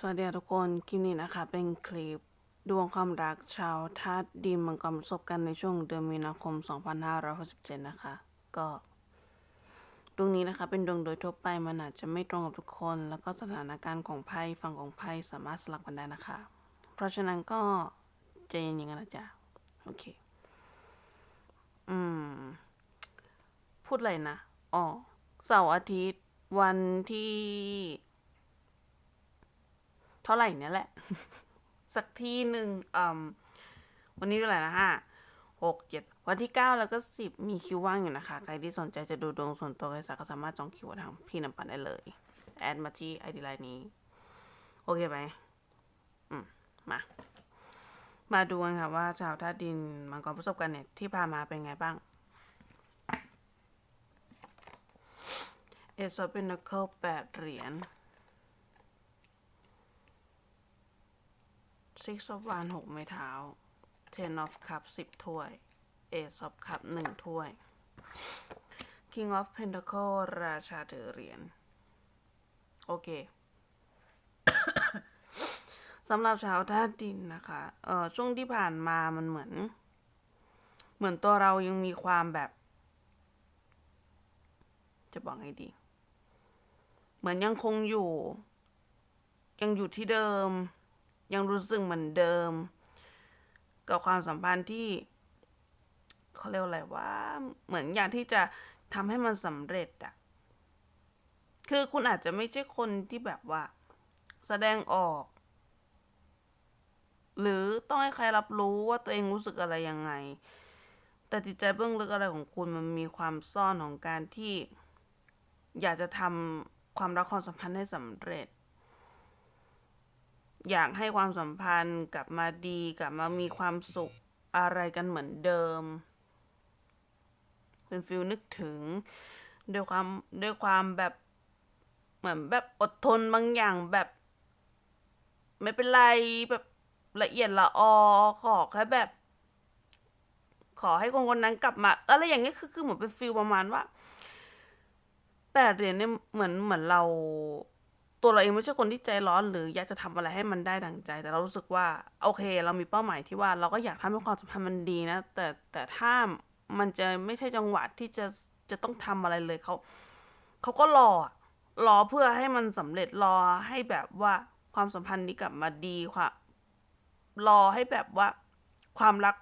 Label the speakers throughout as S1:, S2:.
S1: สวัสดีทุกคน คลิปนี้นะคะ เป็นคลิปดวงความรักชาวธาตุดินมังกรประสบกันในช่วงเดือนมีนาคม 2567 นะคะ ก็ดวงนี้นะคะเป็นดวงโดยทั่วไปมันอาจจะไม่ตรงกับทุกคน แล้วก็สถานการณ์ของไพ่ฝั่งของไพ่สามารถสลับกันได้นะคะ เพราะฉะนั้นก็ใจเย็นๆกันนะจ๊ะโอเค อืม พูดอะไรนะอ๋อเสาร์อาทิตย์วันที่ เท่าไหร่เนี่ยแหละ สักที่หนึ่งอืมวันนี้เท่าไหร่นะห้าหกเจ็ดวันที่เก้าแล้วก็สิบมีคิวว่างอยู่นะคะ ใครที่สนใจจะดูดวงส่วนตัวใครสักก็สามารถจองคิวทางพี่น้ำปันได้เลย แอดมาที่ไอดีไลน์นี้ โอเคไหมอืม มา มาดูกันค่ะว่าชาวท่าตุดินมังกรประสบการณ์เนี่ยที่ผ่ามาเป็นไงบ้างเอซอเป็นนักเข้าแปดเหรียญ Six of Wands หกไม้เท้า Ten of cup สิบถ้วย Ace of cup หนึ่งถ้วย King of Pentacle ราชาถือเหรียญ โอเคสำหรับชาวธาตุดินนะคะเออช่วงที่ผ่านมามันเหมือน เหมือนตัวเรายังมีความแบบ จะบอกไงดี เหมือนยังคงอยู่ ยังอยู่ที่เดิม ยังรู้สึกเหมือนเดิม กับความสัมพันธ์ที่เขาเรียกอะไรว่า เหมือนอยากที่จะทำให้มันสำเร็จอะคือคุณอาจจะไม่ใช่คนที่แบบว่า แสดงออก หรือต้องให้ใครรับรู้ว่าตัวเองรู้สึกอะไรยังไง แต่จิตใจเบื้องลึกอะไรของคุณมันมีความซ่อนของการที่ อยากจะทำความรักความสัมพันธ์ให้สำเร็จ อยากให้ความสัมพันธ์กลับมาดีกลับมามีความสุขอะไรกันเหมือนเดิม เป็นฟิลนึกถึงด้วยความด้วยความแบบเหมือนแบบอดทนบางอย่างแบบ ไม่เป็นไรแบบละเอียดละออขอแค่แบบ ขอให้คนคนนั้นกลับมาอะไรอย่างเงี้ยคือคือเหมือนเป็นฟิลประมาณว่าแปดเหรียญเนี่ยเหมือนเหมือนเรา ตัวเราเองไม่ใช่คนที่ใจร้อน หรืออยากจะทำอะไรให้มันได้ดังใจ แต่เรารู้สึกว่าโอเค เรามีเป้าหมายที่ว่าเราก็อยากทำให้ความสัมพันธ์มันดีนะ แต่แต่ถ้ามันจะไม่ใช่จังหวะที่จะจะต้องทำอะไรเลยเขาเขาก็รอรอเพื่อให้มันสำเร็จรอให้แบบว่าความสัมพันธ์นี้กลับมาดีควารอให้แบบว่าความรัก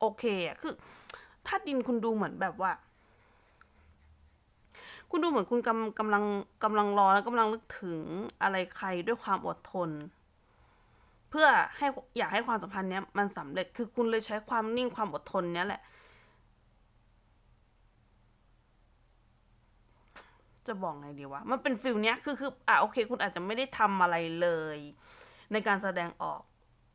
S1: โอเคอะคือถ้าดินคุณดูเหมือนแบบว่า คุณดูเหมือนคุณกำกำลังกำลังรอและกำลังนึกถึงอะไรใครด้วยความอดทน เพื่อให้อยากให้ความสัมพันธ์เนี้ยมันสำเร็จคือคุณเลยใช้ความนิ่งความอดทนเนี้ยแหละ จะบอกไงดีวะมันเป็นฟิลเนี้ยคือคืออะโอเค คุณอาจจะไม่ได้ทำอะไรเลย ในการแสดงออก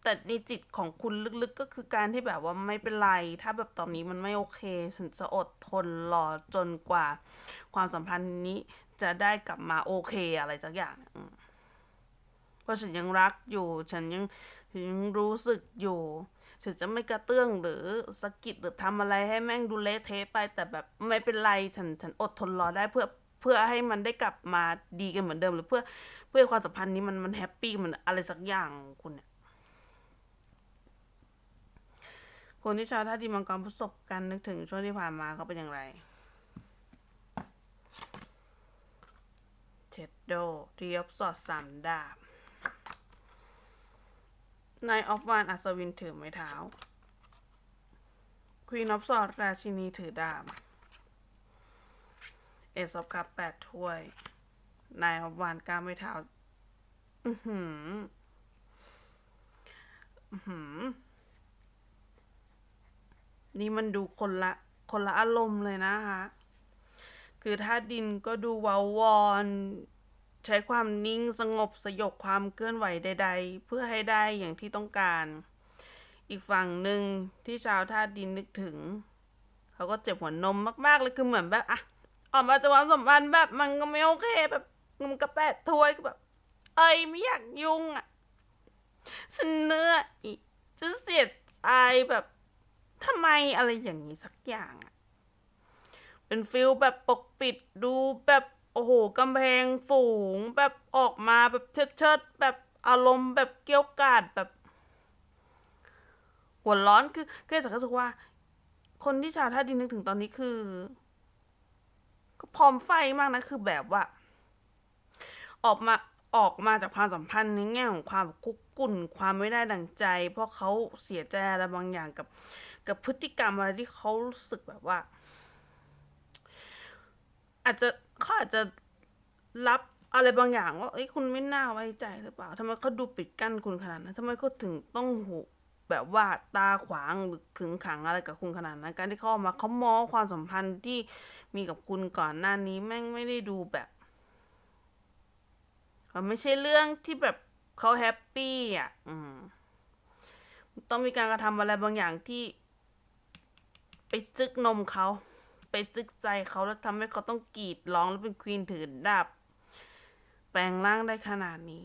S1: แต่ในจิตของคุณลึกๆก็คือการที่แบบว่าไม่เป็นไร ถ้าแบบตอนนี้มันไม่โอเค ฉันจะอดทนรอจนกว่า ความสัมพันธ์นี้จะได้กลับมาโอเคอะไรสักอย่างเพราะฉันยังรักอยู่ ฉันยังฉันยังรู้สึกอยู่ ฉันจะไม่กระเตื้องหรือสะกิดหรือทำอะไรให้แม่งดูเละเทะไป แต่แบบไม่เป็นไร ฉันฉันอดทนรอได้เพื่อเพื่อให้มันได้กลับมาดีกันเหมือนเดิม หรือเพื่อเพื่อความสัมพันธ์นี้มันมันแฮปปี้มันอะไรสักอย่างคุณเนี่ย คนที่ชาวท่าดีมังกรประสบการณ์นึกถึงช่วงที่ผ่านมาเขาเป็นอย่างไรเชดโดทีออฟสอดสามดาบนายออฟวานอัศวินถือไม้เท้าควีนออฟสอดราชินีถือดาบเอซอฟคัพแปดถ้วย นายออฟวานก้าไม้เท้า อือหือ อือหือ นี่มันดูคนละคนละอารมณ์เลยนะคะ คือถ้าดินก็ดูวาวอน ใช้ความนิ่งสงบสยบความเคลื่อนไหวใด ๆ เพื่อให้ได้อย่างที่ต้องการ อีกฝั่งหนึ่งที่ชาวท่าดินนึกถึง เขาก็เจ็บหัวนมมากๆเลยคือเหมือนแบบอะออกมาจากความสัมพันธ์แบบมันก็ไม่โอเคแบบมันกระแปดถ้วยก็แบบ เอ้ยไม่อยากยุ่งอะฉันเหนื่อยฉันเสียใจแบบ ทำไมอะไรอย่างนี้สักอย่างอะเป็นฟิลแบบปกปิดดูแบบโอ้โหกำแพงฝูงแบบออกมาแบบเชิดเชิดๆแบบอารมณ์แบบเกี้ยวกาดแบบ หัวร้อนคือคือจากรู้สึกว่า คนที่ชาวท่าดินนึกถึงตอนนี้คือ ก็พร้อมไฟมากนะคือแบบว่า ออกมา ออกมาจากความสัมพันธ์ในแง่ของความกุกกุ่นความไม่ได้ดั่งใจ เพราะเขาเสียใจอะไรบางอย่างกับ กับพฤติกรรมอะไรที่เขารู้สึกแบบว่า อาจจะเขาอาจจะรับอะไรบางอย่างว่าเอ้ยคุณไม่น่าไว้ใจหรือเปล่าทำไมเขาดูปิดกั้นคุณขนาดนั้นทำไมเขาถึงต้องหูแบบว่าตาขวางหรือขึงขังอะไรกับคุณขนาดนั้นการที่เขาออกมาเขามองความสัมพันธ์ที่มีกับคุณก่อนหน้านี้แม่งไม่ได้ดูแบบ มันไม่ใช่เรื่องที่แบบเขาแฮปปี้อะ อืม ต้องมีการกระทำอะไรบางอย่างที่ ไปจึกนมเขา ไปจึกใจเขาแล้วทำให้เขาต้องกรีดร้องแล้วเป็นควีนถือดาบแปลงร่างได้ขนาดนี้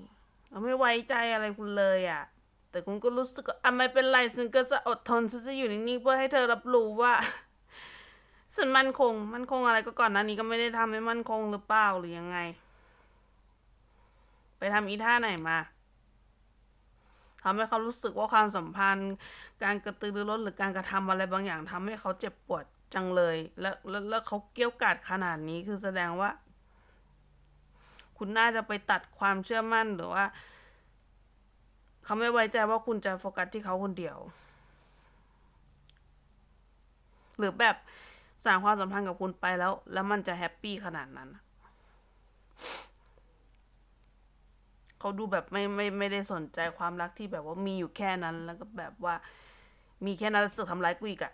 S1: เราไม่ไว้ใจอะไรคุณเลยอะ แต่คุณก็รู้สึกว่าอะไม่เป็นไรฉันก็จะอดทนฉันจะอยู่นิ่งๆเพื่อให้เธอรับรู้ว่าฉันมั่นคง มั่นคงอะไรก็ก่อนหน้านี้ก็ไม่ได้ทำให้มั่นคงหรือเปล่าหรือยังไง ทำอีท่าไหนมาทำให้เขารู้สึกว่าความสัมพันธ์ การกระตือรือร้นหรือการกระทำอะไรบางอย่างทำให้เขาเจ็บปวดจังเลย แล้วแล้วแล้วเขาเกี้ยวกาดขนาดนี้คือแสดงว่า คุณน่าจะไปตัดความเชื่อมั่นหรือว่าเขาไม่ไว้ใจว่าคุณจะโฟกัสที่เขาคนเดียว หรือแบบสร้างความสัมพันธ์กับคุณไปแล้ว แล้วมันจะแฮปปี้ขนาดนั้น เขาดูแบบไม่ไม่ไม่ได้สนใจความรักที่แบบว่ามีอยู่แค่นั้น แล้วก็แบบว่า มีแค่นั้นสึกทำร้ายกูอีกอะ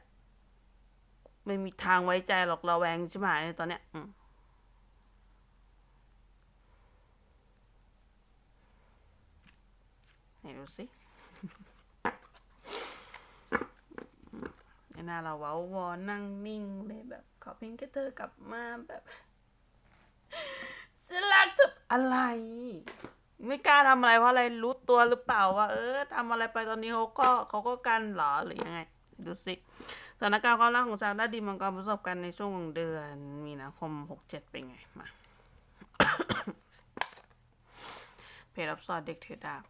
S1: ไม่มีทางไว้ใจหรอกเระแวงใช่ไหมในตอนเนี้ย อืมไหนดูสิในหน้าเราเว้าวอนั่งนิ่งเลยแบบ ขอเพียงแค่เธอกลับมาแบบจะรักเธออะไร ไม่กล้าทำอะไรเพราะอะไรรู้ตัวหรือเปล่าว่า เออทำอะไรไปตอนนี้เขาก็เขาก็กันเหรอหรือยังไง ดูสิสถานการณ์ความรักของชาวด้าดินมังกรประสบกันในช่วงของเดือน มีนาคมหกเจ็ดเป็นไงมาเพจรับสอดเด็กถือดาบ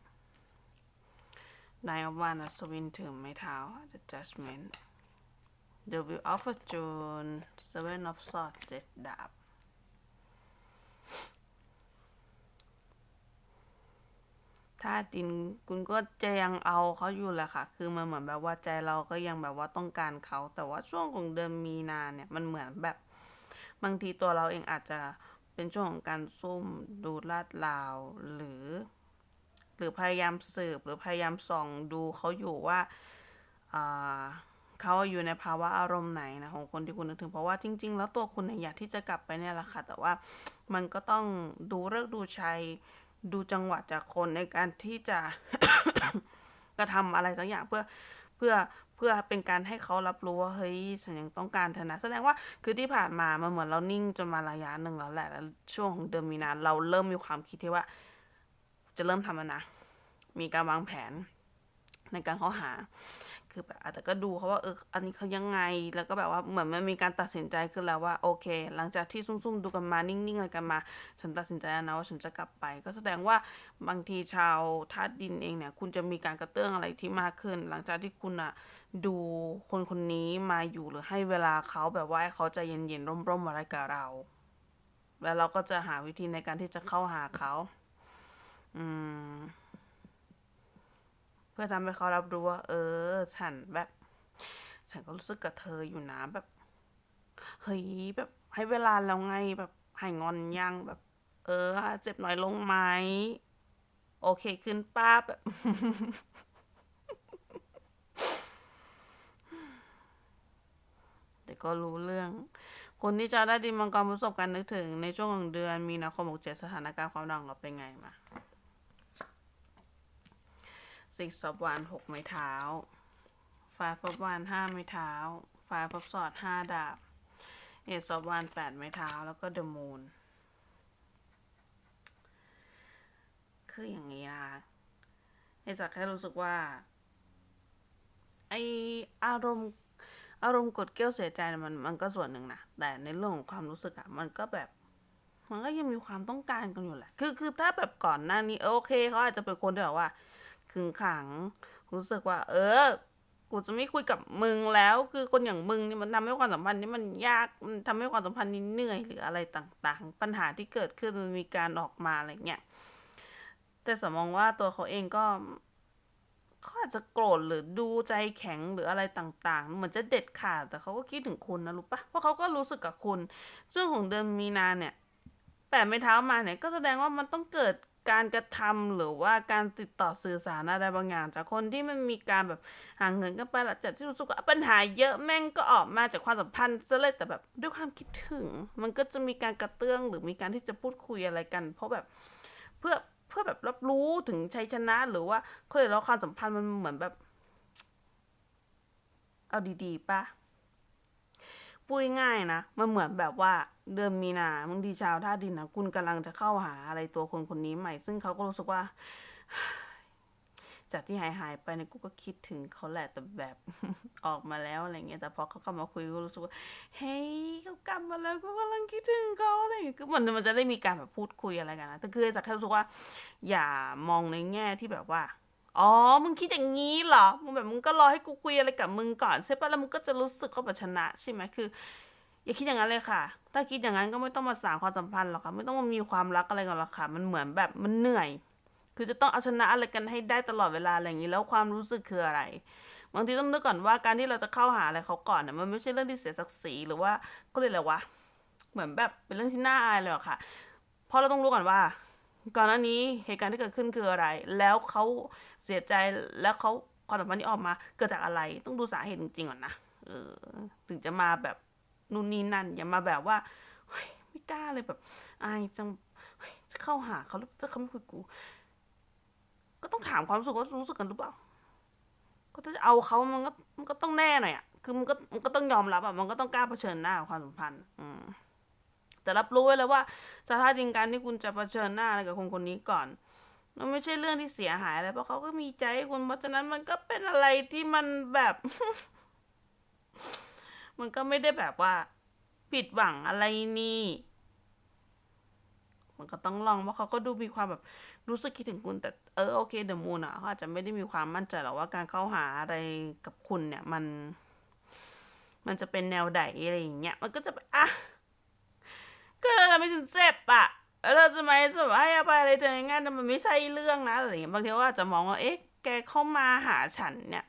S1: นายอวานัสวินถือไม้เท้า The Judgment The Wheel of Fortune Seven of Swords เจ็ดดาบ ถ้าดินคุณก็จะยังเอาเขาอยู่แหละค่ะ คือมันเหมือนแบบว่าใจเราก็ยังแบบว่าต้องการเขา แต่ว่าช่วงของเดือนมีนาเนี่ยมันเหมือนแบบบางทีตัวเราเองอาจจะเป็นช่วงของการซุ่มดูลาดลาวหรือ หรือพยายามสืบหรือพยายามส่องดูเขาอยู่ว่าเขาอยู่ในภาวะอารมณ์ไหนนะของคนที่คุณนึกถึงเพราะว่าจริง ๆ แล้วตัวคุณเนี่ยอยากที่จะกลับไปเนี่ยแหละค่ะ แต่ว่ามันก็ต้องดูเลิกดูชัย ดูจังหวะจากคนในการที่จะกระทำอะไรสักอย่างเพื่อเพื่อเพื่อเป็นการให้เขารับรู้ว่าเฮ้ยฉันยังต้องการเธอนะแสดงว่าคือที่ผ่านมามันเหมือนเรานิ่งจนมาระยะหนึ่งแล้วแหละแล้วช่วงของเดือนมีนาเราเริ่มมีความคิดที่ว่า จะเริ่มทำแล้วนะมีการวางแผนในการเข้าหา คือแบบอาจจะก็ดูเขาว่าเอออันนี้เขายังไง แล้วก็แบบว่าเหมือนมันมีการตัดสินใจขึ้นแล้วว่าโอเค หลังจากที่ซุ่มๆดูกันมานิ่งๆอะไรกันมา ฉันตัดสินใจแล้วนะว่าฉันจะกลับไป ก็แสดงว่าบางทีชาวธาตุดินเองเนี่ย คุณจะมีการกระเตื้องอะไรที่มากขึ้น หลังจากที่คุณอะดูคนคนนี้มาอยู่หรือให้เวลาเขาแบบว่าเขาใจเย็นๆร่มๆอะไรกับเรา แล้วเราก็จะหาวิธีในการที่จะเข้าหาเขา อืม พื่อทำให้เขารับรู้ว่า เออ ฉันแบบ ฉันก็รู้สึกกับเธออยู่นะแบบเฮ้ยแบบให้เวลาแล้วไงแบบหายงอนยังแบบ เออ เจ็บน้อยลงไหมโอเคขึ้นป้าแบบแต่ก็รู้เรื่อง คนที่จะได้ดินมังกรประสบการณ์นึกถึงในช่วงของเดือนมีนาคม67สถานการณ์ความดังเราเป็นไงมา six of one หกไม้เท้า five of one ห้าไม้เท้า five of sword ห้าดาบ eight of one แปดไม้เท้า แล้วก็ the moon คืออย่างนี้นะคะไอ้สักแค่รู้สึกว่าไออารมณ์อารมณ์กดเกลี้ยวเสียใจมันมันก็ส่วนหนึ่งนะแต่ในเรื่องของความรู้สึกอะมันก็แบบ มันก็ยังมีความต้องการกันอยู่แหละ คือคือถ้าแบบก่อนหน้านี้เออโอเคเขาอาจจะเป็นคนที่แบบว่า ขึงขัง รู้สึกว่า เออ กูจะไม่คุยกับมึงแล้ว คือคนอย่างมึงเนี่ยมันทำให้ความสัมพันธ์นี้มันยาก มันทำให้ความสัมพันธ์นี้เหนื่อยหรืออะไรต่างๆ ปัญหาที่เกิดขึ้นมันมีการออกมาอะไรเงี้ย แต่สมมองว่าตัวเขาเองก็เขาอาจจะโกรธหรือดูใจแข็งหรืออะไรต่างๆ เหมือนจะเด็ดขาดแต่เขาก็คิดถึงคุณนะรู้ปะเพราะเขาก็รู้สึกกับคุณ ซึ่งของเดือนมีนาเนี่ยแปดไม้เท้ามาเนี่ยก็แสดงว่ามันต้องเกิด การกระทำหรือว่าการติดต่อสื่อสารอะไรบางอย่างจากคนที่มันมีการแบบห่างเหินกันไปหลังจากที่รู้สึกว่าปัญหาเยอะแม่งก็ออกมาจากความสัมพันธ์ซะเลยแต่แบบด้วยความคิดถึง มันก็จะมีการกระเตื้องหรือมีการที่จะพูดคุยอะไรกัน เพราะแบบเพื่อเพื่อแบบรับรู้ถึงชัยชนะหรือว่าเขาเลยกว่าความสัมพันธ์มันเหมือนแบบ เอาดีๆปะพูดง่ายนะมันเหมือนแบบว่า เดือนมีนาบางทีชาวท่าดินนะคุณกำลังจะเข้าหาอะไรตัวคนคนนี้ใหม่ ซึ่งเขาก็รู้สึกว่า จากที่หายหายไปเนี่ยกูก็คิดถึงเขาแหละแต่แบบออกมาแล้วอะไรเงี้ยแต่พอเขากลับมาคุยก็รู้สึกว่าเฮ้ยเขากลับมาแล้วกูกำลังคิดถึงเขาอะไรเงี้ยคือมันมันจะได้มีการแบบพูดคุยอะไรกันนะแต่คือจากแค่รู้สึกว่า อย่ามองในแง่ที่แบบว่าอ๋อ มึงคิดอย่างนี้เหรอ มึงแบบมึงก็รอให้กูคุยอะไรกับมึงก่อนใช่ปะแล้วมึงก็จะรู้สึกว่าแบบชนะใช่ไหมคือ อย่าคิดอย่างนั้นเลยค่ะ ถ้าคิดอย่างนั้นก็ไม่ต้องมาสานความสัมพันธ์หรอกค่ะ ไม่ต้องมามีความรักอะไรกันหรอกค่ะ มันเหมือนแบบมันเหนื่อย คือจะต้องเอาชนะอะไรกันให้ได้ตลอดเวลาอะไรอย่างนี้ แล้วความรู้สึกคืออะไร บางทีต้องนึกก่อนว่าการที่เราจะเข้าหาอะไรเขาก่อนเนี่ยมันไม่ใช่เรื่องที่เสียศักดิ์ศรีหรือว่าก็เลยกอะไรวะ เหมือนแบบเป็นเรื่องที่น่าอายเลยค่ะ เพราะเราต้องรู้ก่อนว่า ก่อนหน้านี้เหตุการณ์ที่เกิดขึ้นคืออะไร แล้วเขาเสียใจแล้วเขาความสัมพันธ์ที่ออกมาเกิดจากอะไร ต้องดูสาเหตุจริงๆก่อนนะ เออ ถึงจะมาแบบ นู่นนี่นั่นอย่ามาแบบว่าไม่กล้าเลยแบบอายจังจะเข้าหาเขาแล้วถ้าเขาไม่คุยกู ก็ต้องถามความรู้สึกว่ารู้สึกกันหรือเปล่า ก็ถ้าจะเอาเขามันก็มันก็ต้องแน่หน่อยอะคือมันก็มันก็ต้องยอมรับอะมันก็ต้องกล้าเผชิญหน้าความสัมพันธ์ อืมแต่รับรู้ไว้แล้วว่าสถานการณ์ที่คุณจะเผชิญหน้าอะไรกับคนคนนี้ก่อนมันไม่ใช่เรื่องที่เสียหายอะไรเพราะเขาก็มีใจคุณเพราะฉะนั้นมันก็เป็นอะไรที่มันแบบ มันก็ไม่ได้แบบว่า ผิดหวังอะไรนี่ มันก็ต้องลองเพราะเขาก็ดูมีความแบบรู้สึกคิดถึงคุณ แต่เออโอเคเดอะมูนอะเขาอาจจะไม่ได้มีความมั่นใจหรอกว่าการเข้าหาอะไรกับคุณเนี่ยมัน มันจะเป็นแนวใดอะไรอย่างเงี้ยมันก็จะอะก็เราทำให้ฉันเจ็บอะแล้วเราจะไม่จะแบบให้อภัยอะไรเธอง่ายๆแต่มันไม่ใช่เรื่องนะอะไรอย่างเงี้ยบางทีก็อาจจะมองว่าเอ๊ะแกเข้ามาหาฉันเนี่ย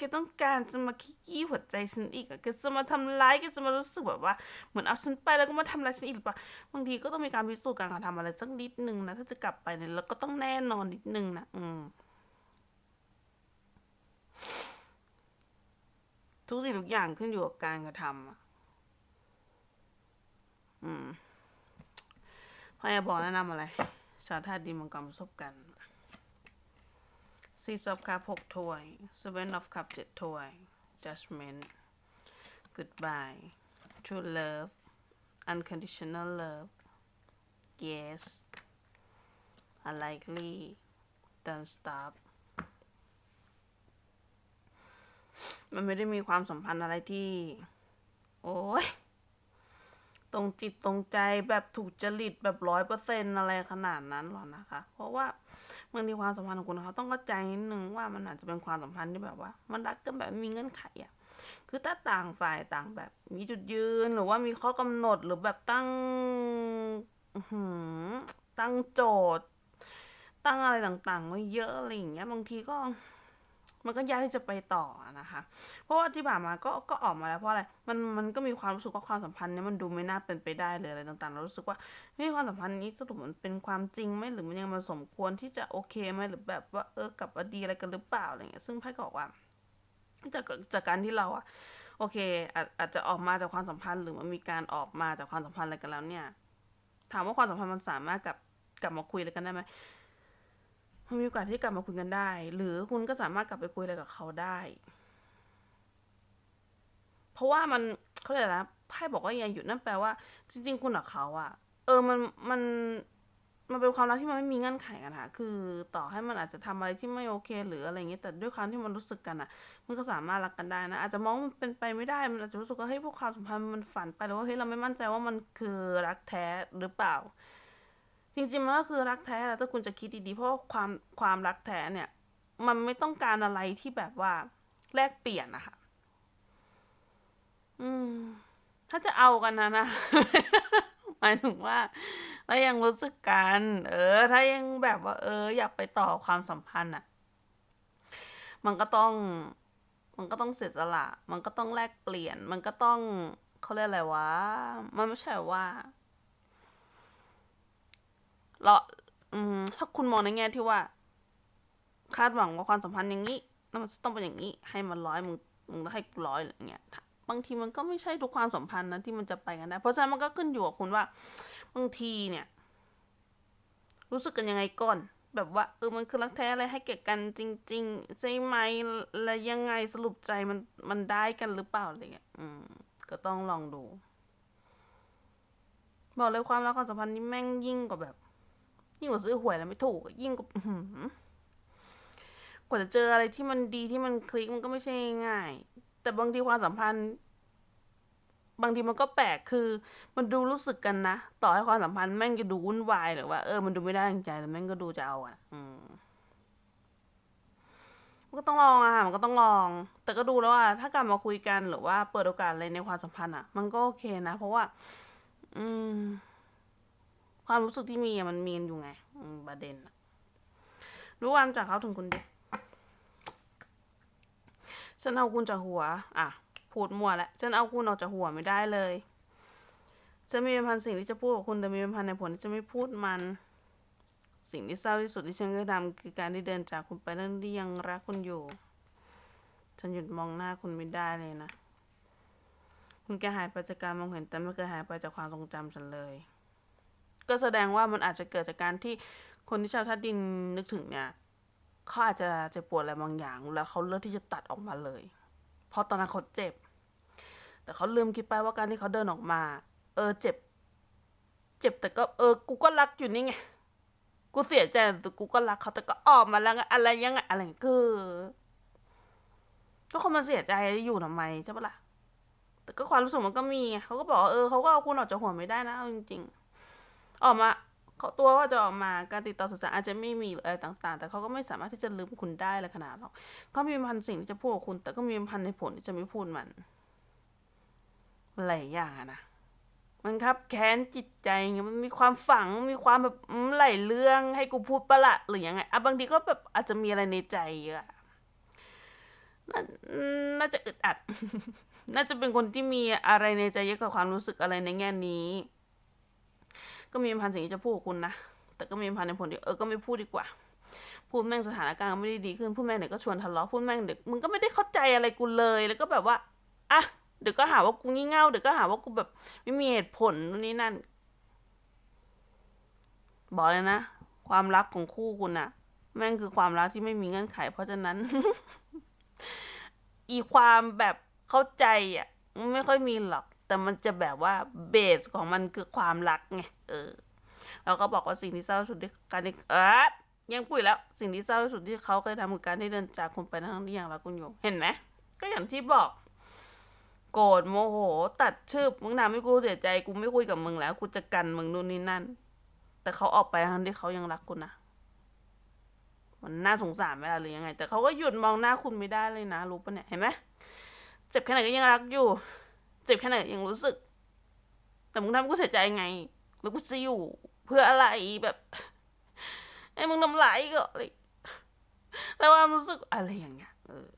S1: แกต้องการจะมาขี้ยี้หัวใจฉันอีกอะแกจะมาทำร้ายแกจะมารู้สึกแบบว่าเหมือนเอาฉันไปแล้วก็มาทำร้ายฉันอีกหรือเปล่าบางทีก็ต้องมีการพิสูจน์การกระทำอะไรสักนิดนึงนะถ้าจะกลับไปเนี่ยแล้วก็ต้องแน่นอนนิดนึงนะอืมทุกสิ่งทุกอย่างขึ้นอยู่กับการกระทำอะอืมพ่อจะบอกแนะนำอะไร ชาธาตุดินมังกรประสบกัน ซีซอฟคัพหกถ้วยเซเว่นออฟคัพเจ็ดถ้วย judgment goodbye true love unconditional love yes unlikely don't stop มันไม่ได้มีความสัมพันธ์อะไรที่ โอ้ยตรง จิตตรงใจแบบถูกจริตแบบร้อยเปอร์เซ็นอะไรขนาดนั้นหรอกนะคะ เพราะว่าบางทีความสัมพันธ์ของคุณเขาต้องเข้าใจนิดนึงว่ามันอาจจะเป็นความสัมพันธ์ที่แบบว่า มันรักกันแบบไม่มีเงื่อนไขอะ่ะคือถ้าต่างฝ่ายต่างแบบ มีจุดยืนหรือว่ามีข้อกำหนดหรือแบบตั้งตั้งโจทย์ ตั้งอะไรต่างๆไว้เยอะอะไรอย่างเงี้ยบางทีก็ มันก็ยากที่จะไปต่อนะคะ เพราะว่าที่ผ่านมาก็ก็ออกมาแล้วเพราะอะไร มันมันก็มีความรู้สึกว่าความสัมพันธ์เนี้ยมันดูไม่น่าเป็นไปได้เลยอะไรต่างๆ เรารู้สึกว่าเฮ้ยความสัมพันธ์นี้สรุปมันเป็นความจริงไหมหรือมันยังมาสมควรที่จะโอเคไหมหรือแบบว่าเออกลับมาดีอะไรกันหรือเปล่าอะไรเงี้ย ซึ่งไพ่ก็บอกว่าจากจากการที่เราอะโอเคอาจอาจจะออกมาจากความสัมพันธ์ หรือมันมีการออกมาจากความสัมพันธ์อะไรกันแล้วเนี่ย ถามว่าความสัมพันธ์มันสามารถกลับกลับมาคุยอะไรกันได้ไหม มันมีโอกาสที่กลับมาคุยกันได้ หรือคุณก็สามารถกลับไปคุยอะไรกับเขาได้ เพราะว่ามันเขาเรียกอะไรนะไพ่บอกว่าอย่าหยุดนั่นแปลว่า จริง ๆ คุณกับเขาอะเออมันมันมันเป็นความรักที่มันไม่มีเงื่อนไขกันค่ะ คือต่อให้มันอาจจะทำอะไรที่ไม่โอเค หรืออะไรเงี้ย แต่ด้วยความที่มันรู้สึกกันอะ มันก็สามารถรักกันได้นะ อาจจะมองมันเป็นไปไม่ได้ มันอาจจะรู้สึกว่าเฮ้ยพวกความสัมพันธ์มันฝันไปหรือว่าเฮ้ยเราไม่มั่นใจว่ามันคือรักแท้หรือเปล่า จริงๆมันก็คือรักแท้แหละถ้าคุณจะคิดดีๆ เพราะความความรักแท้เนี่ย มันไม่ต้องการอะไรที่แบบว่าแลกเปลี่ยนนะคะอืม ถ้าจะเอากันนะนะหมายถึงว่าถ้ายังรู้สึกกัน เออ ถ้ายังแบบว่า เออ อยากไปต่อความสัมพันธ์อะมันก็ต้อง มันก็ต้องเสียสละ มันก็ต้องแลกเปลี่ยน มันก็ต้องเขาเรียกอะไรวะ มันไม่ใช่ว่า เราถ้าคุณมองในแง่ที่ว่า คาดหวังว่าความสัมพันธ์อย่างนี้แล้วมันต้องเป็นอย่างนี้ ให้มันร้อยมึงมึงต้องให้กูร้อยออย่างเงี้ยบางทีมันก็ไม่ใช่ทุกความสัมพันธ์นะที่มันจะไปกันได้ เพราะฉะนั้นมันก็ขึ้นอยู่กับคุณว่าบางทีเนี่ย รู้สึกกันยังไงก่อน แบบว่าเออมันคือรักแท้อะไรให้เก็บกันจริง ๆ ใช่ไหมแล้วยังไงสรุปใจมันมันได้กันหรือเปล่าอะไรเงี้ยอืม ก็ต้องลองดู บอกเลยความรักความสัมพันธ์นี่แม่งยิ่งกว่าแบบ ยิ่งกว่าซื้อหวยแล้วไม่ถูก ยิ่งกว่ากว่าจะเจออะไรที่มันดีที่มันคลิกมันก็ไม่ใช่ง่าย แต่บางทีความสัมพันธ์ บางทีมันก็แปลกคือ มันดูรู้สึกกันนะ ต่อให้ความสัมพันธ์แม่งจะดูวุ่นวายหรือว่าเออมันดูไม่ได้จริงใจแต่แม่งก็ดูจะเอาอะ อืมมันก็ต้องลองอะค่ะมันก็ต้องลอง แต่ก็ดูแล้วว่า ถ้ากลับมาคุยกันหรือว่าเปิดโอกาสอะไรในความสัมพันธ์อะมันก็โอเคนะ เพราะว่า อืม ความรู้สึกที่มีมันมีนอยู่ไงประเด็นรู้ความจากเขาถึงคุณเด็กฉันเอาคุณจากหัว อะ พูดมั่วแล้วฉันเอาคุณออกจากหัวไม่ได้เลยจะมีเป็นพันสิ่งที่จะพูดกับคุณแต่มีเป็นพันในผลที่จะไม่พูดมัน สิ่งที่เศร้าที่สุดที่ฉันเคยทำคือการที่เดินจากคุณไปนั่นที่ยังรักคุณอยู่ ฉันหยุดมองหน้าคุณไม่ได้เลยนะ คุณแค่หายไปจากการมองเห็นแต่ไม่เคยหายไปจากความทรงจำฉันเลย ก็แสดงว่ามันอาจจะเกิดจากการที่คนที่ชาวทัดดินนึกถึงเนี่ยเขาอาจจะเจ็บปวดอะไรบางอย่าง แล้วเขาเลือกที่จะตัดออกมาเลย เพราะตอนนั้นเขาเจ็บ แต่เขาลืมคิดไปว่าการที่เขาเดินออกมา เออเจ็บ เจ็บแต่ก็เออ กูก็รักอยู่นี่ไง กูเสียใจแต่กูก็รักเขาแต่ก็ออกมาแล้วไงอะไรยังไงอะไรคือก็คนมันเสียใจอยู่ทำไมใช่ปะล่ะแต่ก็ความรู้สึกมันก็มีเขาก็บอกเออเขาก็เอาคุณออกจากหัวไม่ได้นะเอาจริงๆ ออกมาเขาตัวก็จะออกมาการติดต่อสื่อสารอาจจะไม่มีหรืออะไรต่าง ๆ แต่เขาก็ไม่สามารถที่จะลืมคุณได้เลยขนาดหรอกเขามีพันสิ่งที่จะพูดกับคุณ แต่ก็มีพันในผลที่จะไม่พูดมันหลายอย่างนะมันครับแค้นจิตใจไงมันมีความฝังมีความแบบไหลเรื่องให้กูพูดปะละหรือยังไงอะบางทีก็แบบอาจจะมีอะไรในใจอะน่าน่าจะอึดอัด น่าจะเป็นคนที่มีอะไรในใจเยอะกับความรู้สึกอะไรในแง่นี้ ก็มีพันสิ่งที่จะพูดกับคุณนะ แต่ก็มีพันในผลที่เออก็ไม่พูดดีกว่า พูดแม่งสถานการณ์ไม่ได้ดีขึ้น พูดแม่งเด็กก็ชวนทะเลาะ พูดแม่งเด็กมึงก็ไม่ได้เข้าใจอะไรกูเลย แล้วก็แบบว่า อะ เดี๋ยวก็หาว่ากูงี่เง่า เดี๋ยวก็หาว่ากูแบบไม่มีเหตุผลนู่นนี่นั่น บอกเลยนะ ความรักของคู่คุณอะแม่งคือความรักที่ไม่มีเงื่อนไข เพราะฉะนั้น อีความแบบเข้าใจอะมันไม่ค่อยมีหรอก แต่มันจะแบบว่าเบสของมันคือความรักไงเออแล้วก็บอกว่าสิ่งที่เศร้าสุดที่การที่เออยังปุ้ยแล้วสิ่งที่เศร้าสุดที่เขาเคยทำคือการที่เดินจากคุณไปทั้งที่ยังรักคุณอยู่เห็นไหมก็อย่างที่บอก โกรธโมโห ตัดชืบมึงทำให้กูเสียใจกูไม่คุยกับมึงแล้วกูจะกันมึงนู่นนี่นั่น แต่เขาออกไปทั้งที่เขายังรักคุณนะมันน่าสงสารไหมล่ะหรือยังไง แต่เขาก็หยุดมองหน้าคุณไม่ได้เลยนะรู้ปะเนี่ยเห็นไหมเจ็บแค่ไหนก็ยังรักอยู่ จ็บแค่ไหนยังรู้สึก แต่มึงทำกูเสียใจไง แล้วกูจะอยู่ เพื่ออะไรแบบไอ้มึงทำร้ายก็อะไรแล้วความรู้สึกอะไรอย่างเงี้ยเออ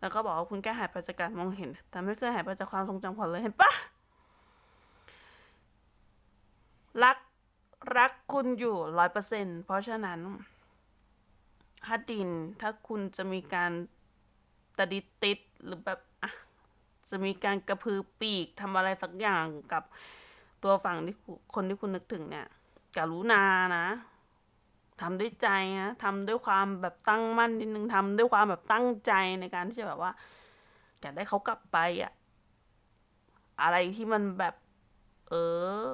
S1: แล้วก็บอกว่าคุณแค่หายไปจากการมองเห็น แต่ไม่เคยหายไปจากความทรงจำผ่อนเลยเห็นปะรักรักคุณอยู่ร้อยเปอร์เซ็นเพราะฉะนั้นถ้าดินถ้าคุณจะมีการตะดิดติดหรือแบบ จะมีการกระพือปีกทำอะไรสักอย่างกับตัวฝั่งที่คนที่คุณนึกถึงเนี่ยกรุณานะทำด้วยใจนะทำด้วยความแบบตั้งมั่นนิดนึงทำด้วยความแบบตั้งใจในการที่จะแบบว่าอยากได้เขากลับไปอะอะไรที่มันแบบ เออ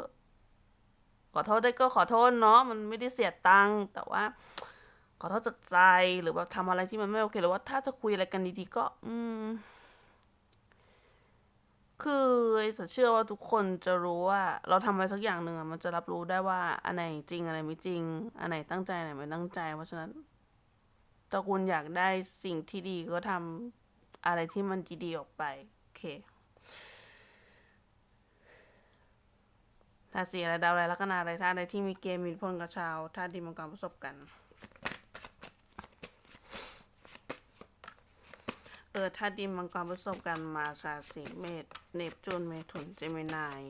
S1: ขอโทษได้ก็ขอโทษเนาะมันไม่ได้เสียตังค์แต่ว่า ขอโทษจากใจหรือว่าทำอะไรที่มันไม่โอเคหรือว่าถ้าจะคุยอะไรกันดีๆก็ อืม คือไอ้สัตว์เชื่อว่าทุกคนจะรู้ว่า เราทำอะไรสักอย่างหนึ่งมันจะรับรู้ได้ว่าอันไหนจริงอะไรไม่จริง อันไหนตั้งใจอันไหนไม่ตั้งใจ เพราะฉะนั้นถ้าคุณอยากได้สิ่งที่ดีก็ทำอะไรที่มันดีๆออกไปโอเคถ้าสีอะไรดาวอะไรลัคนาอะไรท่าใดที่มีเกณฑ์มีอิทธิพลกับชาวท่าดินมังกรประสบกันเออท่าดินมังกรประสบกันมาชาสีเมษ เนปจูนเมถุนเจมินาย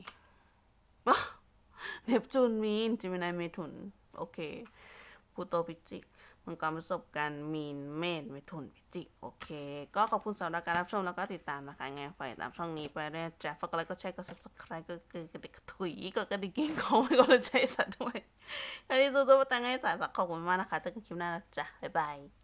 S1: อ๊เนปจูนมีนเจมินายเมถุน โอเคพูโตพิจิกมังกรประสบการณ์มีนเมษเมถุนพิจิก โอเค ก็ขอบคุณสำหรับการรับชมแล้วก็ติดตามนะคะไงฝากติดตามช่องนี้ไปด้วยนะจ๊ะฝากกดไลค์กดแชร์กด subscribe ก็คือกระดิกถุยกดกระดิ่งกิ้งของให้กำลังใจสัตว์ด้วยอันนี้สู้ๆมาตั้งให้สายสักขอบคุณมากนะคะเจอกันคลิปหน้านะจ๊ะบ๊ายบาย